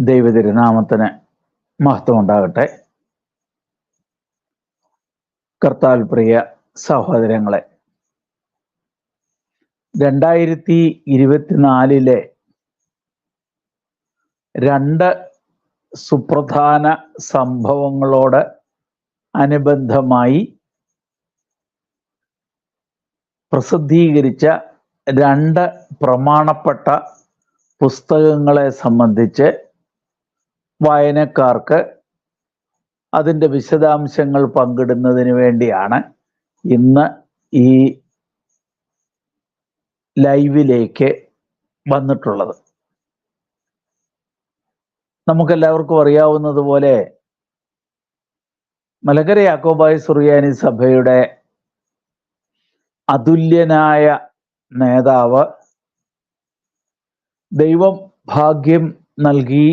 ദൈവതിരുനാമത്തിന് മഹത്വം ഉണ്ടാകട്ടെ കർത്താൽ പ്രിയ സഹോദരങ്ങളെ രണ്ടായിരത്തി ഇരുപത്തിനാലിലെ രണ്ട് സുപ്രധാന സംഭവങ്ങളോട് അനുബന്ധമായി പ്രസിദ്ധീകരിച്ച രണ്ട് പ്രമാണപ്പെട്ട പുസ്തകങ്ങളെ സംബന്ധിച്ച് വായനക്കാർക്ക് അതിന്റെ വിശദാംശങ്ങൾ പങ്കിടുന്നതിന് വേണ്ടിയാണ് ഇന്ന് ഈ ലൈവിലേക്ക് വന്നിട്ടുള്ളത്. നമുക്കെല്ലാവർക്കും അറിയാവുന്നതുപോലെ മലകര യാക്കോബായ സുറിയാനി സഭയുടെ അതുല്യനായ നേതാവ് ദൈവം ഭാഗ്യം നൽകി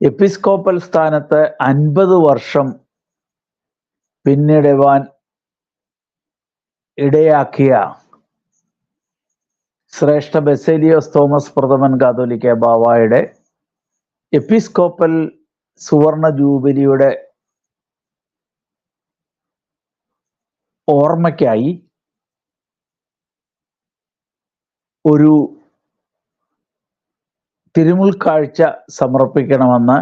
എപ്പിസ്കോപ്പൽ സ്ഥാനത്ത് അൻപത് വർഷം പിന്നിടുവാൻ ഇടയാക്കിയ ശ്രേഷ്ഠ ബെസേലിയോസ് തോമസ് പ്രഥമൻ കാതോലിക്ക ബാവായുടെ എപ്പിസ്കോപ്പൽ സുവർണ ജൂബിലിയുടെ ഓർമ്മയ്ക്കായി ഒരു തിരുമുൽക്കാഴ്ച സമർപ്പിക്കണമെന്ന്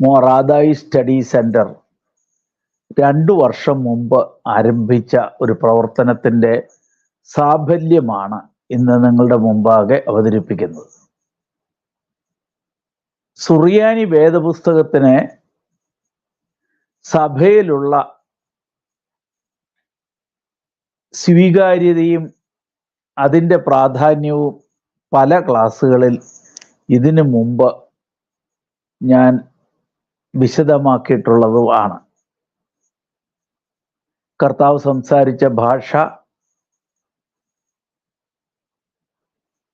മൊറാദായി സ്റ്റഡി സെന്റർ രണ്ടു വർഷം മുമ്പ് ആരംഭിച്ച ഒരു പ്രവർത്തനത്തിന്റെ സാഫല്യമാണ് ഇന്ന് നിങ്ങളുടെ മുമ്പാകെ അവതരിപ്പിക്കുന്നത്. സുറിയാനി വേദപുസ്തകത്തിന് സഭയിലുള്ള സ്വീകാര്യതയും അതിന്റെ പ്രാധാന്യവും പല ക്ലാസ്സുകളിൽ ഇതിനു മുമ്പ് ഞാൻ വിശദമാക്കിയിട്ടുള്ളതുമാണ്. കർത്താവ് സംസാരിച്ച ഭാഷ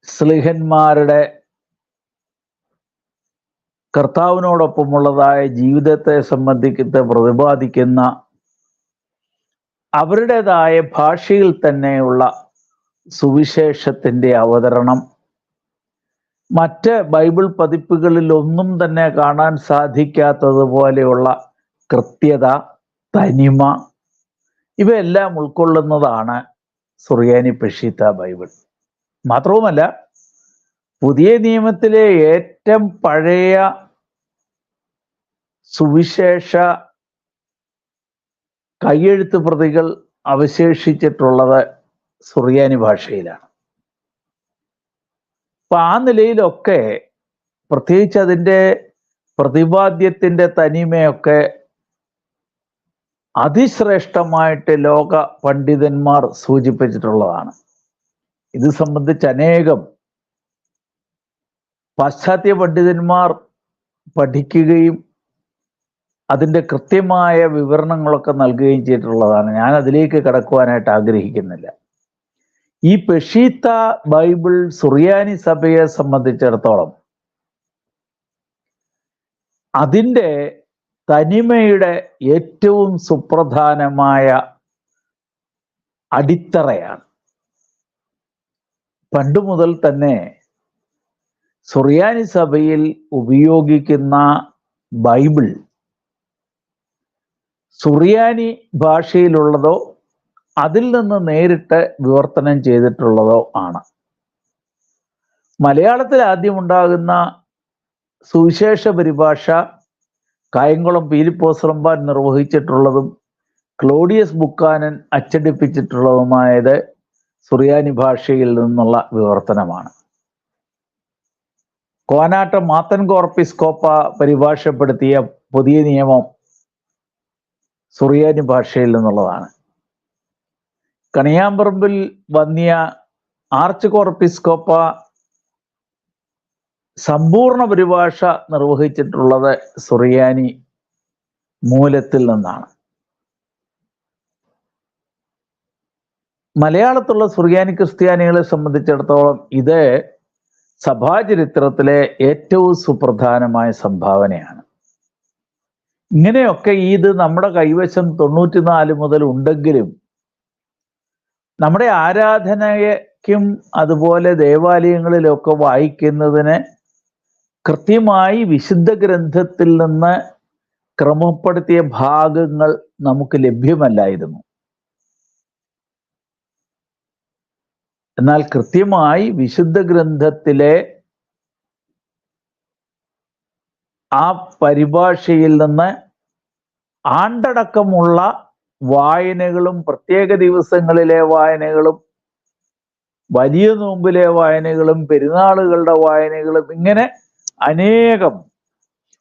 സ്ലിഹന്മാരുടെ കർത്താവിനോടൊപ്പമുള്ളതായ ജീവിതത്തെ സംബന്ധിക്കുന്ന പ്രതിപാദിക്കുന്ന അവരുടേതായ ഭാഷയിൽ തന്നെയുള്ള സുവിശേഷത്തിന്റെ അവതരണം മറ്റ് ബൈബിൾ പതിപ്പുകളിൽ ഒന്നും തന്നെ കാണാൻ സാധിക്കാത്തതുപോലെയുള്ള കൃത്യത തനിമ ഇവയെല്ലാം ഉൾക്കൊള്ളുന്നതാണ് സുറിയാനി പെഷീത്ത ബൈബിൾ. മാത്രവുമല്ല പുതിയ നിയമത്തിലെ ഏറ്റവും പഴയ സുവിശേഷ കയ്യെഴുത്ത് പ്രതികൾ അവശേഷിച്ചിട്ടുള്ളത് സുറിയാനി ഭാഷയിലാണ്. അപ്പൊ ആ നിലയിലൊക്കെ പ്രത്യേകിച്ച് അതിന്റെ പ്രതിപാദ്യത്തിന്റെ തനിമയൊക്കെ അതിശ്രേഷ്ഠമായിട്ട് ലോക പണ്ഡിതന്മാർ സൂചിപ്പിച്ചിട്ടുള്ളതാണ്. ഇത് സംബന്ധിച്ച് അനേകം പാശ്ചാത്യ പണ്ഡിതന്മാർ പഠിക്കുകയും അതിന്റെ കൃത്യമായ വിവരണങ്ങളൊക്കെ നൽകുകയും ചെയ്തിട്ടുള്ളതാണ്. ഞാൻ അതിലേക്ക് കടക്കുവാനായിട്ട് ആഗ്രഹിക്കുന്നില്ല. ഈ പെഷീത്ത ബൈബിൾ സുറിയാനി സഭയെ സംബന്ധിച്ചിടത്തോളം അതിന്റെ തനിമയുടെ ഏറ്റവും സുപ്രധാനമായ അടിത്തറയാണ്. പണ്ട് മുതൽ തന്നെ സുറിയാനി സഭയിൽ ഉപയോഗിക്കുന്ന ബൈബിൾ സുറിയാനി ഭാഷയിലുള്ളതോ അതിൽ നിന്ന് നേരിട്ട് വിവർത്തനം ചെയ്തിട്ടുള്ളതോ ആണ്. മലയാളത്തിൽ ആദ്യം ഉണ്ടാകുന്ന സുവിശേഷ പരിഭാഷ കായംകുളം പീലിപ്പോസ്ലംബാൻ നിർവഹിച്ചിട്ടുള്ളതും ക്ലോഡിയസ് ബുക്കാനൻ അച്ചടിപ്പിച്ചിട്ടുള്ളതുമായത് സുറിയാനി ഭാഷയിൽ നിന്നുള്ള വിവർത്തനമാണ്. കോനാട്ട മാത്തൻ കോർപ്പിസ്കോപ്പ പരിഭാഷപ്പെടുത്തിയ പുതിയ നിയമം സുറിയാനി ഭാഷയിൽ നിന്നുള്ളതാണ്. കണിയാമ്പറമ്പിൽ വന്നിയ ആർച്ച് കോർപ്പിസ്കോപ്പ സമ്പൂർണ പരിഭാഷ നിർവഹിച്ചിട്ടുള്ളത് സുറിയാനി മൂലത്തിൽ നിന്നാണ്. മലയാളത്തുള്ള സുറിയാനി ക്രിസ്ത്യാനികളെ സംബന്ധിച്ചിടത്തോളം ഇത് സഭാചരിത്രത്തിലെ ഏറ്റവും സുപ്രധാനമായ സംഭാവനയാണ്. ഇങ്ങനെയൊക്കെ ഇത് നമ്മുടെ കൈവശം തൊണ്ണൂറ്റിനാല് മുതൽ ഉണ്ടെങ്കിലും നമ്മുടെ ആരാധനയ്ക്കും അതുപോലെ ദേവാലയങ്ങളിലൊക്കെ വായിക്കുന്നതിന് കൃത്യമായി വിശുദ്ധ ഗ്രന്ഥത്തിൽ നിന്ന് ക്രമപ്പെടുത്തിയ ഭാഗങ്ങൾ നമുക്ക് ലഭ്യമല്ലായിരുന്നു. എന്നാൽ കൃത്യമായി വിശുദ്ധ ഗ്രന്ഥത്തിലെ ആ പരിഭാഷയിൽ നിന്ന് ആണ്ടടക്കമുള്ള വായനകളും പ്രത്യേക ദിവസങ്ങളിലെ വായനകളും വലിയ നോമ്പിലെ വായനകളും പെരുന്നാളുകളുടെ വായനകളും ഇങ്ങനെ അനേകം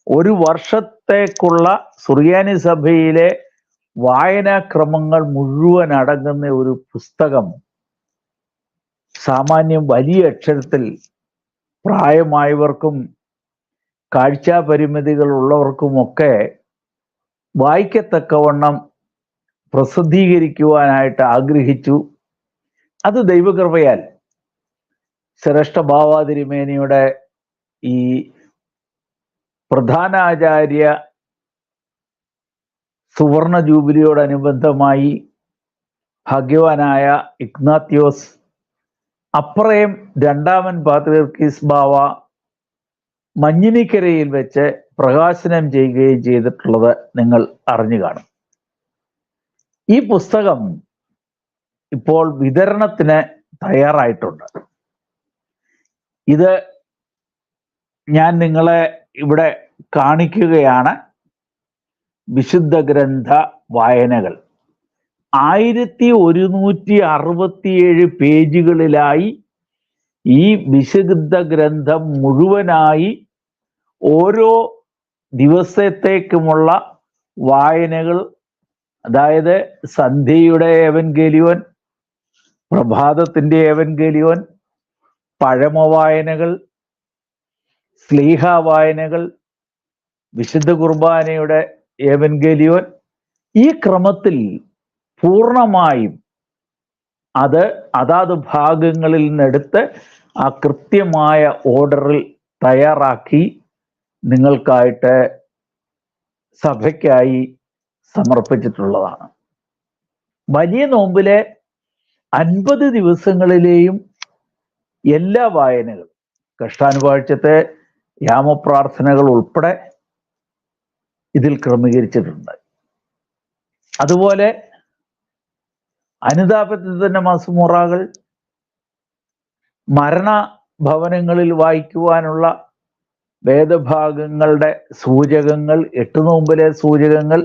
ഒരു വർഷത്തേക്കുള്ള സുറിയാനി സഭയിലെ വായനാക്രമങ്ങൾ മുഴുവൻ അടങ്ങുന്ന ഒരു പുസ്തകം സാമാന്യം വലിയ അക്ഷരത്തിൽ പ്രായമായവർക്കും കാഴ്ചാപരിമിതികൾ ഉള്ളവർക്കുമൊക്കെ വായിക്കത്തക്കവണ്ണം പ്രസിദ്ധീകരിക്കുവാനായിട്ട് ആഗ്രഹിച്ചു. അത് ദൈവകൃപയാൽ. ശ്രേഷ്ഠ ഭാവാതിരിമേനിയുടെ ഈ പ്രധാനാചാര്യ സുവർണ ജൂബിലിയോടനുബന്ധമായി ഭാഗ്യവാനായ ഇഗ്നാത്യോസ് അപ്രയം രണ്ടാമൻ പാത്രീർക്കീസ് ബാവ മഞ്ഞിനിക്കരയിൽ വെച്ച് പ്രകാശനം ചെയ്യുകയും ചെയ്തിട്ടുള്ളത് നിങ്ങൾ അറിഞ്ഞു കാണും. ഈ പുസ്തകം ഇപ്പോൾ വിതരണത്തിന് തയ്യാറായിട്ടുണ്ട്. ഇത് ഞാൻ നിങ്ങളെ ഇവിടെ കാണിക്കുകയാണ്. വിശുദ്ധ ഗ്രന്ഥ വായനകൾ. ആയിരത്തി ഒരുന്നൂറ്റി അറുപത്തിയേഴ് പേജുകളിലായി ഈ വിശുദ്ധ ഗ്രന്ഥം മുഴുവനായി ഓരോ ദിവസത്തേക്കുമുള്ള വായനകൾ അതായത് സന്ധ്യയുടെ ഏവൻഗേലിയോൻ പ്രഭാതത്തിന്റെ ഏവൻഗേലിയോൻ പഴമ വായനകൾ സ്ലീഹ വായനകൾ വിശുദ്ധ കുർബാനയുടെ ഏവൻഗേലിയോൻ ഈ ക്രമത്തിൽ പൂർണമായും അത് അതാത് ഭാഗങ്ങളിൽ നിന്നെടുത്ത് ആ കൃത്യമായ ഓർഡറിൽ തയ്യാറാക്കി നിങ്ങൾക്കായിട്ട് സഭയ്ക്കായി സമർപ്പിച്ചിട്ടുള്ളതാണ്. വലിയ നോമ്പിലെ അൻപത് ദിവസങ്ങളിലെയും എല്ലാ വായനകളും കഷ്ടാനുപാഴ്ചത്തെ യാമപ്രാർത്ഥനകൾ ഉൾപ്പെടെ ഇതിൽ ക്രമീകരിച്ചിട്ടുണ്ട്. അതുപോലെ അനുതാപത്തിന്റെ മസുമുറകൾ മരണ ഭവനങ്ങളിൽ വായിക്കുവാനുള്ള വേദഭാഗങ്ങളുടെ സൂചകങ്ങൾ എട്ട് നോമ്പിലെ സൂചകങ്ങൾ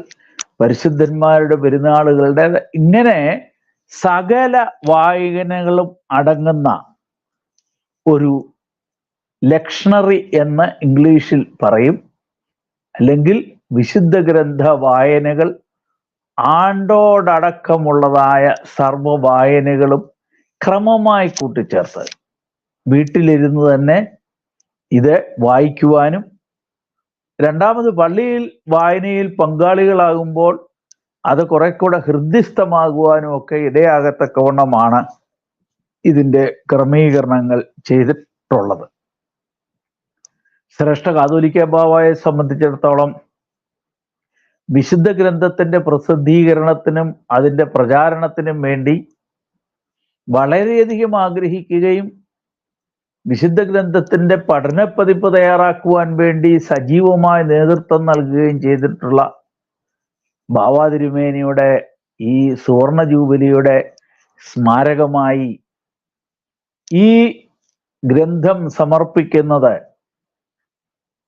പരിശുദ്ധന്മാരുടെ പെരുന്നാളുകളുടെ ഇങ്ങനെ സകല വായനകളും അടങ്ങുന്ന ഒരു ലക്ഷണറി എന്ന് ഇംഗ്ലീഷിൽ പറയും. അല്ലെങ്കിൽ വിശുദ്ധ ഗ്രന്ഥ വായനകൾ ആണ്ടോടക്കമുള്ളതായ സർവ വായനകളും ക്രമമായി കൂട്ടിച്ചേർത്ത്. വീട്ടിലിരുന്ന് തന്നെ ഇത് വായിക്കുവാനും രണ്ടാമത് പള്ളിയിൽ വായനയിൽ പങ്കാളികളാകുമ്പോൾ അത് കുറെ കൂടെ ഹൃദ്യസ്ഥമാകുവാനും ഒക്കെ ഇടയാകത്തക്കവണ്ണമാണ് ഇതിന്റെ ക്രമീകരണങ്ങൾ ചെയ്തിട്ടുള്ളത്. ശ്രേഷ്ഠ കാതോലിക്ക ബാവായെ സംബന്ധിച്ചിടത്തോളം വിശുദ്ധ ഗ്രന്ഥത്തിന്റെ പ്രസിദ്ധീകരണത്തിനും അതിന്റെ പ്രചാരണത്തിനും വേണ്ടി വളരെയധികം ആഗ്രഹിക്കുകയും വിശുദ്ധ ഗ്രന്ഥത്തിന്റെ പഠനപ്പതിപ്പ് തയ്യാറാക്കുവാൻ വേണ്ടി സജീവമായ നേതൃത്വം നൽകുകയും ചെയ്തിട്ടുള്ള ബാവാതിരുമേനിയുടെ ഈ സുവർണ ജൂബിലിയുടെ സ്മാരകമായി ഈ ഗ്രന്ഥം സമർപ്പിക്കുന്നത്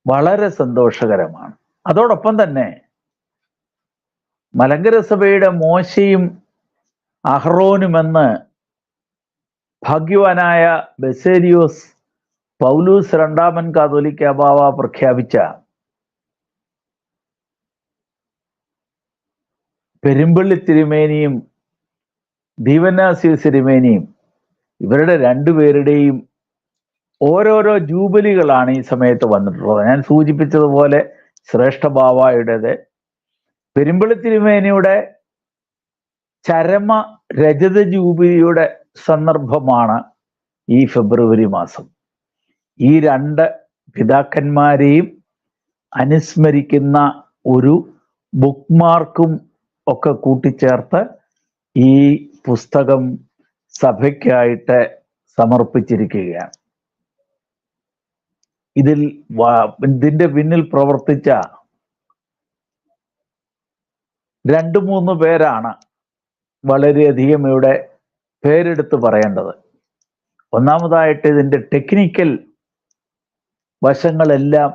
വളരെ സന്തോഷകരമാണ്. അതോടൊപ്പം തന്നെ മലങ്കര സഭയുടെ മോശയും അഹ്റോനുമെന്ന് ഭാഗ്യവാനായ ബെസേരിയോസ് പൗലൂസ് രണ്ടാമൻ കാതോലിക്ക ബാവ പ്രഖ്യാപിച്ച പെരുമ്പള്ളി തിരുമേനിയും ദീവനാസി തിരുമേനിയും ഇവരുടെ രണ്ടുപേരുടെയും ഓരോരോ ജൂബിലികളാണ് ഈ സമയത്ത് വന്നിട്ടുള്ളത്. ഞാൻ സൂചിപ്പിച്ചതുപോലെ ശ്രേഷ്ഠ ബാവായുടേത് തിരുമേനിയുടെ ചരമ രജത ജൂബിലിയുടെ സന്ദർഭമാണ് ഈ ഫെബ്രുവരി മാസം. ഈ രണ്ട് പിതാക്കന്മാരെയും അനുസ്മരിക്കുന്ന ഒരു ബുക്ക് മാർക്കും ഒക്കെ കൂട്ടിച്ചേർത്ത് ഈ പുസ്തകം സഭയ്ക്കായിട്ട് സമർപ്പിച്ചിരിക്കുകയാണ്. ഇതിൽ ഇതിന്റെ പിന്നിൽ പ്രവർത്തിച്ച രണ്ട് മൂന്ന് പേരാണ് വളരെയധികം ഇവിടെ പേരെടുത്ത് പറയേണ്ടത്. ഒന്നാമതായിട്ട് ഇതിന്റെ ടെക്നിക്കൽ വശങ്ങളെല്ലാം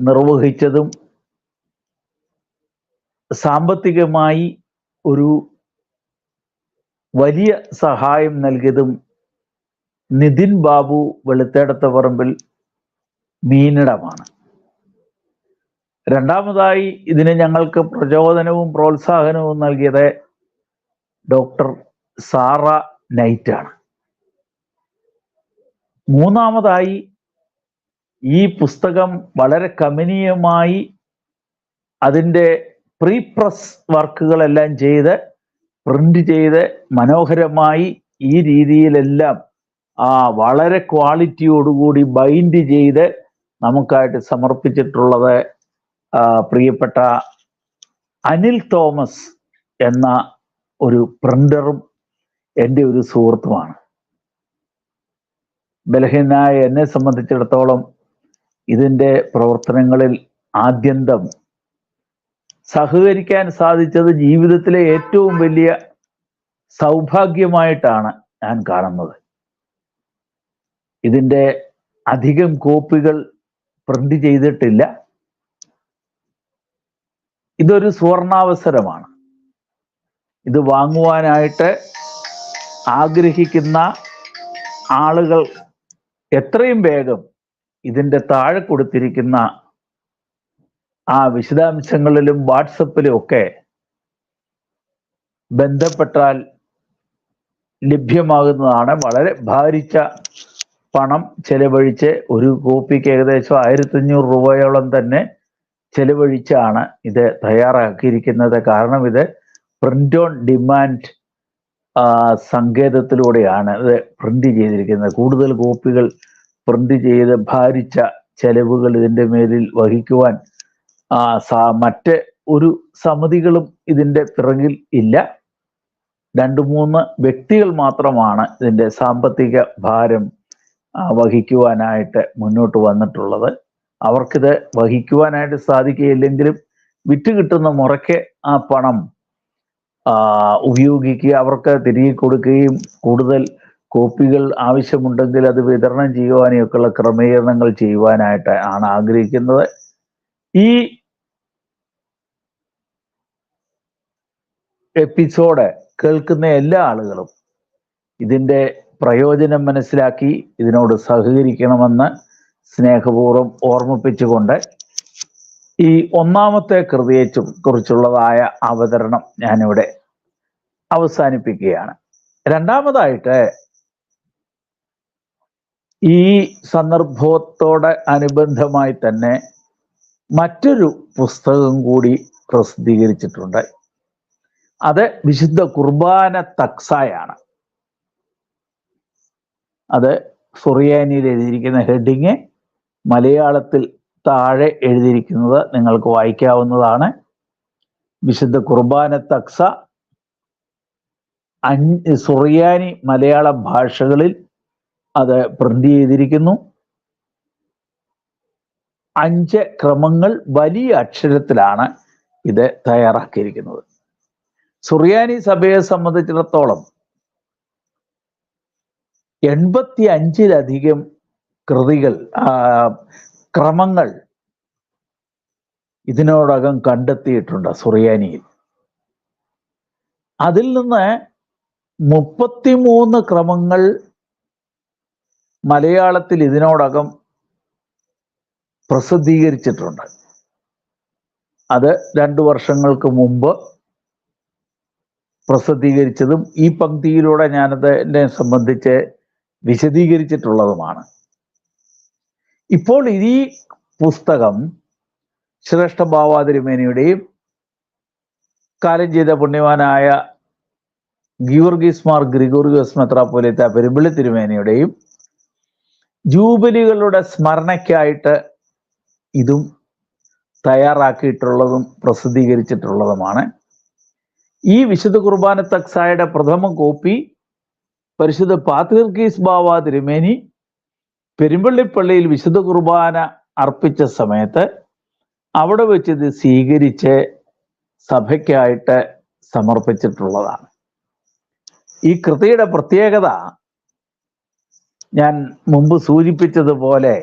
നിർവഹിച്ചതും സാമ്പത്തികമായി ഒരു വലിയ സഹായം നൽകിയതും നിതിൻ ബാബു വെളുത്തേടത്ത പറമ്പിൽ മീനിടമാണ്. രണ്ടാമതായി ഇതിന് ഞങ്ങൾക്ക് പ്രചോദനവും പ്രോത്സാഹനവും നൽകിയത് ഡോക്ടർ സാറ നൈറ്റാണ് മൂന്നാമതായി ഈ പുസ്തകം വളരെ കമനീയമായി അതിന്റെ പ്രീ പ്രസ് വർക്കുകളെല്ലാം ചെയ്ത് പ്രിന്റ് ചെയ്ത് മനോഹരമായി ഈ രീതിയിലെല്ലാം ആ വളരെ ക്വാളിറ്റിയോടുകൂടി ബൈൻഡ് ചെയ്ത് നമുക്കായിട്ട് സമർപ്പിച്ചിട്ടുള്ളത് പ്രിയപ്പെട്ട അനിൽ തോമസ് എന്ന ഒരു പ്രിന്ററും എന്റെ ഒരു സുഹൃത്തുമാണ്. ബലഹീനായ എന്നെ സംബന്ധിച്ചിടത്തോളം ഇതിന്റെ പ്രവർത്തനങ്ങളിൽ ആദ്യന്തം സഹകരിക്കാൻ സാധിച്ചത് ജീവിതത്തിലെ ഏറ്റവും വലിയ സൗഭാഗ്യമായിട്ടാണ് ഞാൻ കാണുന്നത്. ഇതിന്റെ അധികം കോപ്പികൾ പ്രിന്റ് ചെയ്തിട്ടില്ല. ഇതൊരു സുവർണാവസരമാണ്. ഇത് വാങ്ങുവാനായിട്ട് ആഗ്രഹിക്കുന്ന ആളുകൾ എത്രയും വേഗം ഇതിന്റെ താഴെ കൊടുത്തിരിക്കുന്ന ആ വിശദാംശങ്ങളിലും വാട്സപ്പിലും ഒക്കെ ബന്ധപ്പെട്ടാൽ ലഭ്യമാകുന്നതാണ്. വളരെ ഭാരിച്ച പണം ചെലവഴിച്ച് ഒരു കോപ്പിക്ക് ഏകദേശം ആയിരത്തി അഞ്ഞൂറ് രൂപയോളം തന്നെ ചെലവഴിച്ചാണ് ഇത് തയ്യാറാക്കിയിരിക്കുന്നത്. കാരണം ഇത് പ്രിന്റ് ഓൺ ഡിമാൻഡ് സങ്കേതത്തിലൂടെയാണ് ഇത് പ്രിന്റ് ചെയ്തിരിക്കുന്നത്. കൂടുതൽ കോപ്പികൾ പ്രിന്റ് ചെയ്ത് ഭാരിച്ച ചെലവുകൾ ഇതിന്റെ മേലിൽ വഹിക്കുവാൻ മറ്റ് ഒരു സമിതികളും ഇതിന്റെ പിറകിൽ ഇല്ല. രണ്ട് മൂന്ന് വ്യക്തികൾ മാത്രമാണ് ഇതിന്റെ സാമ്പത്തിക ഭാരം വഹിക്കുവാനായിട്ട് മുന്നോട്ട് വന്നിട്ടുള്ളത്. അവർക്കിത് വഹിക്കുവാനായിട്ട് സാധിക്കുകയില്ലെങ്കിലും വിറ്റ് കിട്ടുന്ന മുറയ്ക്ക് ആ പണം ഉപയോഗിക്കുക അവർക്ക് തിരികെ കൊടുക്കുകയും കൂടുതൽ കോപ്പികൾ ആവശ്യമുണ്ടെങ്കിൽ അത് വിതരണം ചെയ്യുവാനും ഒക്കെയുള്ള ക്രമീകരണങ്ങൾ ചെയ്യുവാനായിട്ട് ആണ് ആഗ്രഹിക്കുന്നത്. ഈ എപ്പിസോഡ് കേൾക്കുന്ന എല്ലാ ആളുകളും ഇതിന്റെ പ്രയോജനം മനസ്സിലാക്കി ഇതിനോട് സഹകരിക്കണമെന്ന് സ്നേഹപൂർവം ഓർമ്മിപ്പിച്ചുകൊണ്ട് ഈ ഒന്നാമത്തെ കൃതിയെ ചു- കുറിച്ചുള്ളതായ അവതരണം ഞാനിവിടെ അവസാനിപ്പിക്കുകയാണ്. രണ്ടാമതായിട്ട് ഈ സന്ദർഭത്തോടെ അനുബന്ധമായി തന്നെ മറ്റൊരു പുസ്തകം കൂടി പ്രസിദ്ധീകരിച്ചിട്ടുണ്ട്. അത് വിശുദ്ധ കുർബാന തക്സായാണ്. അത് സുറിയാനിയിൽ എഴുതിയിരിക്കുന്ന ഹെഡിങ് മലയാളത്തിൽ താഴെ എഴുതിയിരിക്കുന്നത് നിങ്ങൾക്ക് വായിക്കാവുന്നതാണ്. വിശുദ്ധ കുർബാന തക്സ അഞ്ച് സുറിയാനി മലയാള ഭാഷകളിൽ അത് പ്രിന്റ് ചെയ്തിരിക്കുന്നു. അഞ്ച് ക്രമങ്ങൾ വലിയ അക്ഷരത്തിലാണ് ഇത് തയ്യാറാക്കിയിരിക്കുന്നത്. സുറിയാനി സഭയെ സംബന്ധിച്ചിടത്തോളം എൺപത്തി അഞ്ചിലധികം കൃതികൾ ക്രമങ്ങൾ ഇതിനോടകം കണ്ടെത്തിയിട്ടുണ്ട് സുറിയാനിയിൽ. അതിൽ നിന്ന് മുപ്പത്തിമൂന്ന് ക്രമങ്ങൾ മലയാളത്തിൽ ഇതിനോടകം പ്രസിദ്ധീകരിച്ചിട്ടുണ്ട്. അത് രണ്ടു വർഷങ്ങൾക്ക് മുമ്പ് പ്രസിദ്ധീകരിച്ചതും ഈ പങ്ക്തിയിലൂടെ ഞാനത് എന്നെ സംബന്ധിച്ച് വിശദീകരിച്ചിട്ടുള്ളതുമാണ്. ഇപ്പോൾ ഈ പുസ്തകം ശ്രേഷ്ഠ ഭാവാതിരിമേനയുടെയും കാലം ചെയ്ത പുണ്യവാനായ ഗീവർഗീസ് മാർ ഗ്രിഗോറിയോസ് മെത്രാപ്പോലിത്ത പെരുമ്പിളി തിരുമേനയുടെയും ജൂബിലികളുടെ സ്മരണയ്ക്കായിട്ട് ഇതും തയ്യാറാക്കിയിട്ടുള്ളതും പ്രസിദ്ധീകരിച്ചിട്ടുള്ളതുമാണ്. ഈ വിശുദ്ധ കുർബാന തക്സായുടെ പ്രഥമ കോപ്പി പരിശുദ്ധ പാത്രിർക്കീസ് ബാവ തിരുമേനി പെരുമ്പള്ളിപ്പള്ളിയിൽ വിശുദ്ധ കുർബാന അർപ്പിച്ച സമയത്ത് അവിടെ വെച്ച് ഇത് സ്വീകരിച്ച് സഭയ്ക്കായിട്ട് സമർപ്പിച്ചിട്ടുള്ളതാണ്. ഈ കൃതിയുടെ പ്രത്യേകത ഞാൻ മുമ്പ് സൂചിപ്പിച്ചതുപോലെ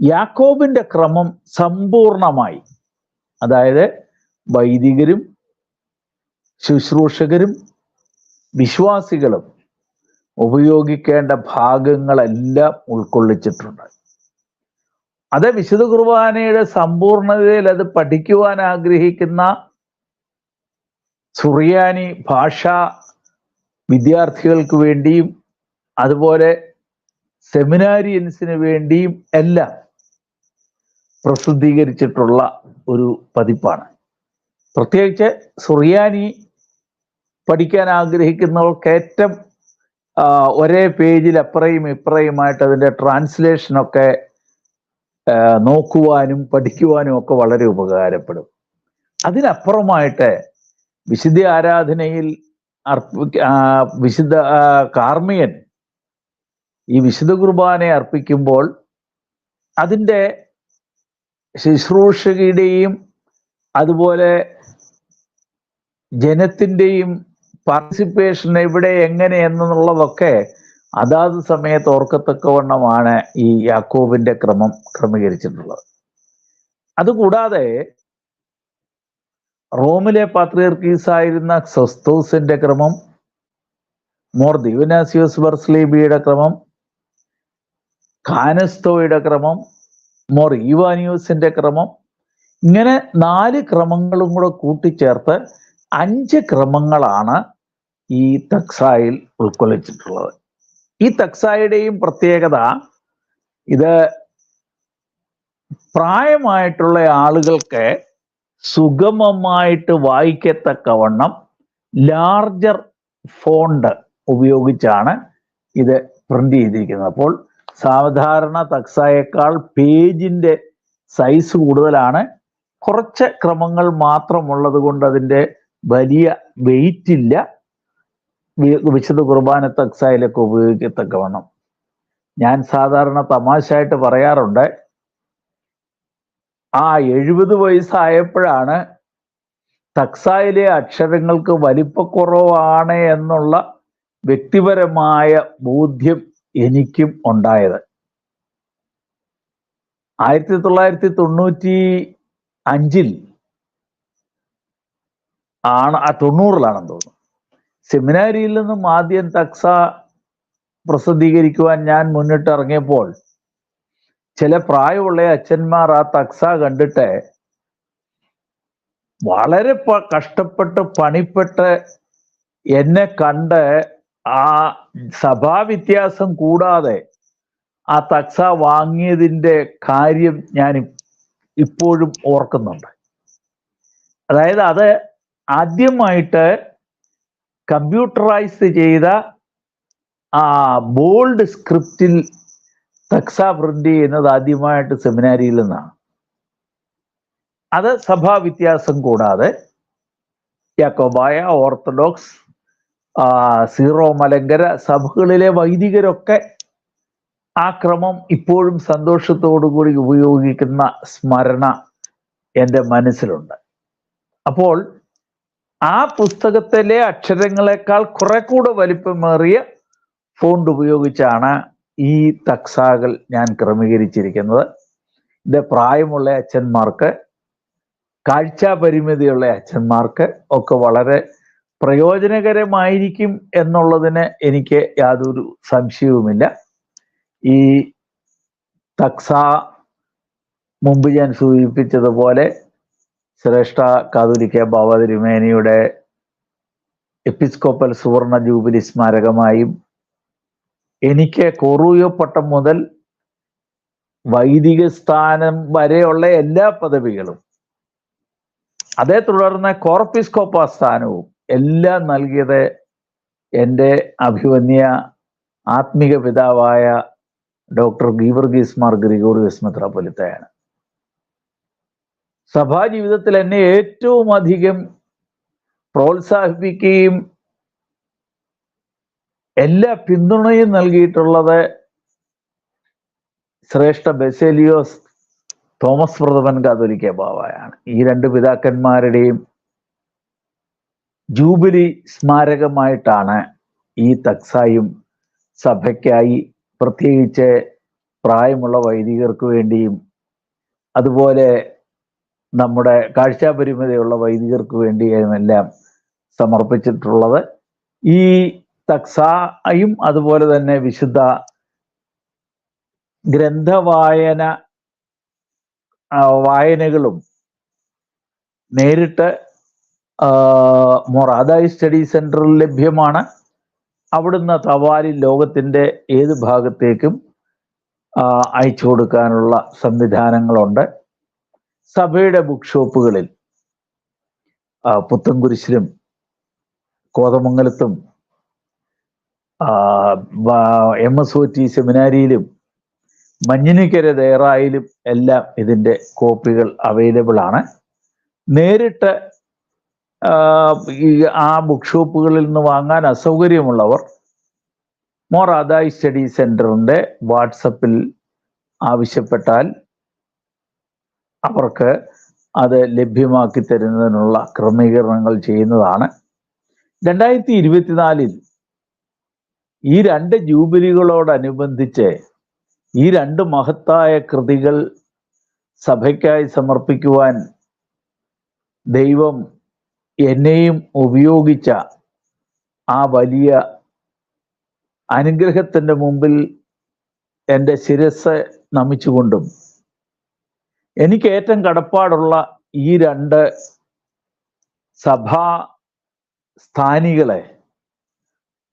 യാക്കോബിന്റെ ക്രമം സമ്പൂർണമായി അതായത് വൈദികരും ശുശ്രൂഷകരും വിശ്വാസികളും ഉപയോഗിക്കേണ്ട ഭാഗങ്ങളെല്ലാം ഉൾക്കൊള്ളിച്ചിട്ടുണ്ട്. അത് വിശുദ്ധ കുർബാനയുടെ സമ്പൂർണതയിൽ അത് പഠിക്കുവാൻ ആഗ്രഹിക്കുന്ന സുറിയാനി ഭാഷ വിദ്യാർത്ഥികൾക്ക് വേണ്ടിയും അതുപോലെ സെമിനാരിയൻസിന് വേണ്ടിയും എല്ലാം പ്രസിദ്ധീകരിച്ചിട്ടുള്ള ഒരു പതിപ്പാണ്. പ്രത്യേകിച്ച് സുറിയാനി പഠിക്കാൻ ആഗ്രഹിക്കുന്നവർക്ക് ഏറ്റവും ഒരേ പേജിൽ അപ്പുറയും ഇപ്പുറയുമായിട്ട് അതിന്റെ ട്രാൻസ്ലേഷനൊക്കെ നോക്കുവാനും പഠിക്കുവാനും ഒക്കെ വളരെ ഉപകാരപ്പെടും. അതിനപ്പുറമായിട്ട് വിശുദ്ധ ആരാധനയിൽ വിശുദ്ധ കാർമികൻ ഈ വിശുദ്ധ കുർബാനയെ അർപ്പിക്കുമ്പോൾ അതിന്റെ ശുശ്രൂഷകയുടെയും അതുപോലെ ജനത്തിന്റെയും പാർട്ടിസിപ്പേഷൻ എവിടെ എങ്ങനെ എന്നുള്ളതൊക്കെ അതാത് സമയത്ത് ഓർക്കത്തക്കവണ്ണമാണ് ഈ യാക്കോബിന്റെ ക്രമം ക്രമീകരിച്ചിട്ടുള്ളത്. അതുകൂടാതെ റോമിലെ പാത്രിയർക്കീസ് ആയിരുന്ന സൊസ്തോസിന്റെ ക്രമം മോർ ദിവനാസിയോസ് ബർസ്ലീബിയുടെ ക്രമം കാനസ്തോയുടെ ക്രമം മോർ ഈവാനിയോസിന്റെ ക്രമം ഇങ്ങനെ നാല് ക്രമങ്ങളും കൂടെ കൂട്ടിച്ചേർത്ത് അഞ്ച് ക്രമങ്ങളാണ് ഈ തക്സായിൽ ഉൾക്കൊള്ളിച്ചിട്ടുള്ളത്. ഈ തക്സായുടെയും പ്രത്യേകത ഇത് പ്രായമായിട്ടുള്ള ആളുകൾക്ക് സുഗമമായിട്ട് വായിക്കത്തക്കവണ്ണം ലാർജർ ഫോണ്ട് ഉപയോഗിച്ചാണ് ഇത് പ്രിന്റ് ചെയ്തിരിക്കുന്നത്. അപ്പോൾ സാധാരണ തക്സായേക്കാൾ പേജിന്റെ സൈസ് കൂടുതലാണ്. കുറച്ച് ക്രമങ്ങൾ മാത്രമുള്ളത് കൊണ്ട് അതിന്റെ വലിയ വെയിറ്റ് ഇല്ല. വിശുദ്ധ കുർബാന തക്സായിലൊക്കെ ഉപയോഗിക്കത്തക്കവണ്ണം. ഞാൻ സാധാരണ തമാശയായിട്ട് പറയാറുണ്ട് ആ എഴുപത് വയസ്സായപ്പോഴാണ് തക്സായിലെ അക്ഷരങ്ങൾക്ക് വലിപ്പക്കുറവാണ് എന്നുള്ള വ്യക്തിപരമായ ബോധ്യം എനിക്കും ഉണ്ടായത്. ആയിരത്തി തൊള്ളായിരത്തി തൊണ്ണൂറ്റി അഞ്ചിൽ ആണ് ആ തൊണ്ണൂറിലാണെന്ന് തോന്നുന്നു. സെമിനാരിയിൽ നിന്നും ആദ്യം തക്സ പ്രസിദ്ധീകരിക്കുവാൻ ഞാൻ മുന്നിട്ടിറങ്ങിയപ്പോൾ ചില പ്രായമുള്ള അച്ഛന്മാർ ആ തക്സ കണ്ടിട്ട് വളരെ കഷ്ടപ്പെട്ട് പണിപ്പെട്ട് എന്നെ കണ്ട് ആ സഭാവ്യത്യാസം കൂടാതെ ആ തക്സ വാങ്ങിയതിന്റെ കാര്യം ഞാൻ ഇപ്പോഴും ഓർക്കുന്നുണ്ട്. അതായത് അത് ആദ്യമായിട്ട് കമ്പ്യൂട്ടറൈസ് ചെയ്ത ആ ബോൾഡ് സ്ക്രിപ്റ്റിൽ തക്സ പ്രിന്റ് ചെയ്യുന്നത് ആദ്യമായിട്ട് സെമിനാരിയിൽ നിന്നാണ്. അത് സഭാ വ്യത്യാസം കൂടാതെ യാക്കോബായ ഓർത്തഡോക്സ് സീറോ മലങ്കര സഭകളിലെ വൈദികരൊക്കെ ആ ക്രമം ഇപ്പോഴും സന്തോഷത്തോടു കൂടി ഉപയോഗിക്കുന്ന സ്മരണ എന്റെ മനസ്സിലുണ്ട്. അപ്പോൾ ആ പുസ്തകത്തിലെ അക്ഷരങ്ങളെക്കാൾ കുറെ കൂടെ വലിപ്പമേറിയ ഫോണ്ട് ഉപയോഗിച്ചാണ് ഈ തക്സാകൾ ഞാൻ ക്രമീകരിച്ചിരിക്കുന്നത്. ഇത് പ്രായമുള്ള അച്ഛന്മാർക്ക് കാഴ്ചാ പരിമിതിയുള്ള അച്ഛന്മാർക്ക് ഒക്കെ വളരെ പ്രയോജനകരമായിരിക്കും എന്നുള്ളതിന് എനിക്ക് യാതൊരു സംശയവുമില്ല. ഈ തക്സ മുമ്പ് ഞാൻ സൂചിപ്പിച്ചതുപോലെ ശ്രേഷ്ഠ കാതുലിക്ക ബാബ എപ്പിസ്കോപ്പൽ സുവർണ ജൂബിലി സ്മാരകമായും എനിക്ക് കൊറൂയോ മുതൽ വൈദിക സ്ഥാനം വരെയുള്ള എല്ലാ പദവികളും അതേ തുടർന്ന് കോർപ്പിസ്കോപ്പ സ്ഥാനവും എല്ലാം നൽകിയത് എന്റെ അഭിവന്യ ആത്മീക പിതാവായ ഡോക്ടർ ഗീവർഗീസ് മാർ ഗ്രിഗോറിയസ് മെത്രാപ്പൊലിത്തയാണ്. സഭാ ജീവിതത്തിൽ എന്നെ ഏറ്റവും അധികം പ്രോത്സാഹിപ്പിക്കുകയും എല്ലാ പിന്തുണയും നൽകിയിട്ടുള്ളത് ശ്രേഷ്ഠ ബെസേലിയോസ് തോമസ് പ്രഥമൻ കാതോലിക്ക ബാവയാണ് ഈ രണ്ട് പിതാക്കന്മാരുടെയും ജൂബിലി സ്മാരകമായിട്ടാണ് ഈ തക്സായും സഭയ്ക്കായി പ്രത്യേകിച്ച് പ്രായമുള്ള വൈദികർക്ക് വേണ്ടിയും അതുപോലെ നമ്മുടെ കാഴ്ചാപരിമിതയുള്ള വൈദികർക്ക് വേണ്ടിയുമെല്ലാം സമർപ്പിച്ചിട്ടുള്ളത്. ഈ തക്സായും അതുപോലെ തന്നെ വിശുദ്ധ ഗ്രന്ഥവായന വായനകളും നേരിട്ട് മൊറാദായി സ്റ്റഡി സെന്ററിൽ ലഭ്യമാണ്. അവിടുന്ന് തവാലി ലോകത്തിന്റെ ഏത് ഭാഗത്തേക്കും അയച്ചു കൊടുക്കാനുള്ള സംവിധാനങ്ങളുണ്ട്. സഭയുടെ ബുക്ക് ഷോപ്പുകളിൽ പുത്തൻകുരിശിലും കോതമംഗലത്തും എം എസ് ഒ ടി സെമിനാരിയിലും മഞ്ഞിനിക്കര ദേറായിലും എല്ലാം ഇതിന്റെ കോപ്പികൾ അവൈലബിൾ ആണ്. നേരിട്ട് ഈ ആ ബുക്ക് ഷോപ്പുകളിൽ നിന്ന് വാങ്ങാൻ അസൗകര്യമുള്ളവർ മോർ അദായി സ്റ്റഡി സെന്ററിന്റെ വാട്സപ്പിൽ ആവശ്യപ്പെട്ടാൽ അവർക്ക് അത് ലഭ്യമാക്കി തരുന്നതിനുള്ള ക്രമീകരണങ്ങൾ ചെയ്യുന്നതാണ്. രണ്ടായിരത്തി ഇരുപത്തിനാലിൽ ഈ രണ്ട് ജൂബിലികളോടനുബന്ധിച്ച് ഈ രണ്ട് മഹത്തായ കൃതികൾ സഭയ്ക്കായി സമർപ്പിക്കുവാൻ ദൈവം എന്നെയും ഉപയോഗിച്ച ആ വലിയ അനുഗ്രഹത്തിന്റെ മുമ്പിൽ എന്റെ ശിരസ് നമിച്ചുകൊണ്ടും എനിക്ക് ഏറ്റവും കടപ്പാടുള്ള ഈ രണ്ട് സഭാ സ്ഥാനികളെ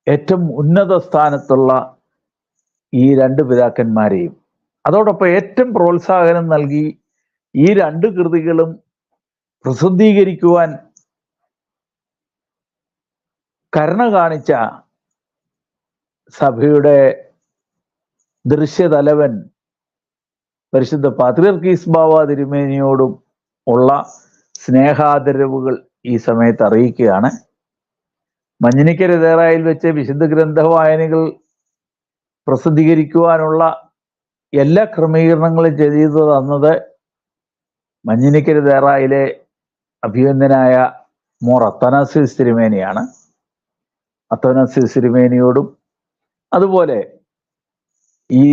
ഏറ്റവും ഉന്നത സ്ഥാനത്തുള്ള ഈ രണ്ട് പിതാക്കന്മാരെയും. അതോടൊപ്പം ഏറ്റവും പ്രോത്സാഹനം നൽകി ഈ രണ്ട് കൃതികളും പ്രസിദ്ധീകരിക്കുവാൻ കരുണ കാണിച്ച സഭയുടെ ദൃശ്യതലവൻ പരിശുദ്ധ പാത്രിയർക്കീസ് ബാവ തിരുമേനിയോടും ഉള്ള സ്നേഹാദരവുകൾ ഈ സമയത്ത് അറിയിക്കുകയാണ്. മഞ്ഞിനിക്കര ദേറായിൽ വെച്ച് വിശുദ്ധ ഗ്രന്ഥ വായനകൾ പ്രസിദ്ധീകരിക്കുവാനുള്ള എല്ലാ ക്രമീകരണങ്ങളും ചെയ്തു തന്നത് മഞ്ഞിനിക്കര ദേറായിലെ അഭിനന്ദനായ മോർ അത്തനാസിസ് തിരുമേനിയാണ്. അത്തനാസിസ് തിരുമേനിയോടും അതുപോലെ ഈ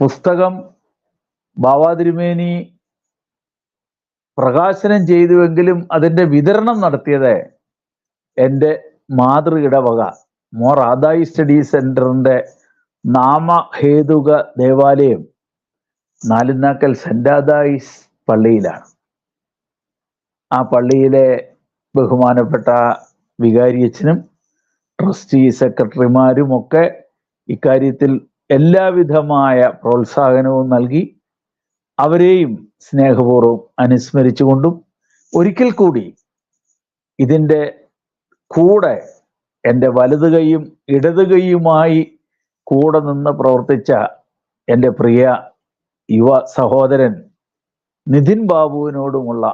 പുസ്തകം ബാബാ തിരുമേനി പ്രകാശനം ചെയ്തുവെങ്കിലും അതിന്റെ വിതരണം നടത്തിയത് എന്റെ മാതൃഇടവക മോർ ആദായി സ്റ്റഡി സെന്ററിന്റെ നാമഹേതുക ദേവാലയം നാലുനാക്കൽ സെന്റ് ആദായിസ് പള്ളിയിലാണ്. ആ പള്ളിയിലെ ബഹുമാനപ്പെട്ട വികാരിയച്ഛനും ട്രസ്റ്റി സെക്രട്ടറിമാരും ഒക്കെ ഇക്കാര്യത്തിൽ എല്ലാവിധമായ പ്രോത്സാഹനവും നൽകി അവരെയും സ്നേഹപൂർവം അനുസ്മരിച്ചുകൊണ്ടും ഒരിക്കൽ കൂടി ഇതിന്റെ കൂടെ എന്റെ വലത് കൈയും ഇടത് കൈയുമായി കൂടെ നിന്ന് പ്രവർത്തിച്ച എന്റെ പ്രിയ യുവ സഹോദരൻ നിതിൻ ബാബുവിനോടുമുള്ള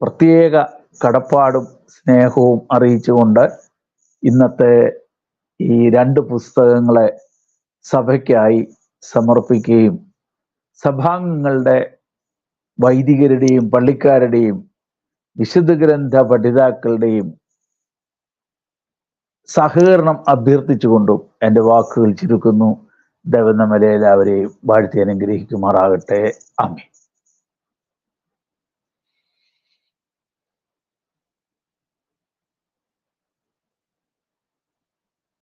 പ്രത്യേക കടപ്പാടും സ്നേഹവും അറിയിച്ചുകൊണ്ട് ഇന്നത്തെ ഈ രണ്ട് പുസ്തകങ്ങളെ സഭയ്ക്കായി സമർപ്പിക്കുകയും സഭാംഗങ്ങളുടെ വൈദികരുടെയും പള്ളിക്കാരുടെയും വിശുദ്ധ ഗ്രന്ഥ പഠിതാക്കളുടെയും സഹകരണം അഭ്യർത്ഥിച്ചുകൊണ്ടും എന്റെ വാക്കുകൾ ചുരുക്കുന്നു. ദൈവം നമ്മളെ എല്ലാവരെയും വാഴ്ത്തി അനുഗ്രഹിക്കുമാറാകട്ടെ. അമ്മി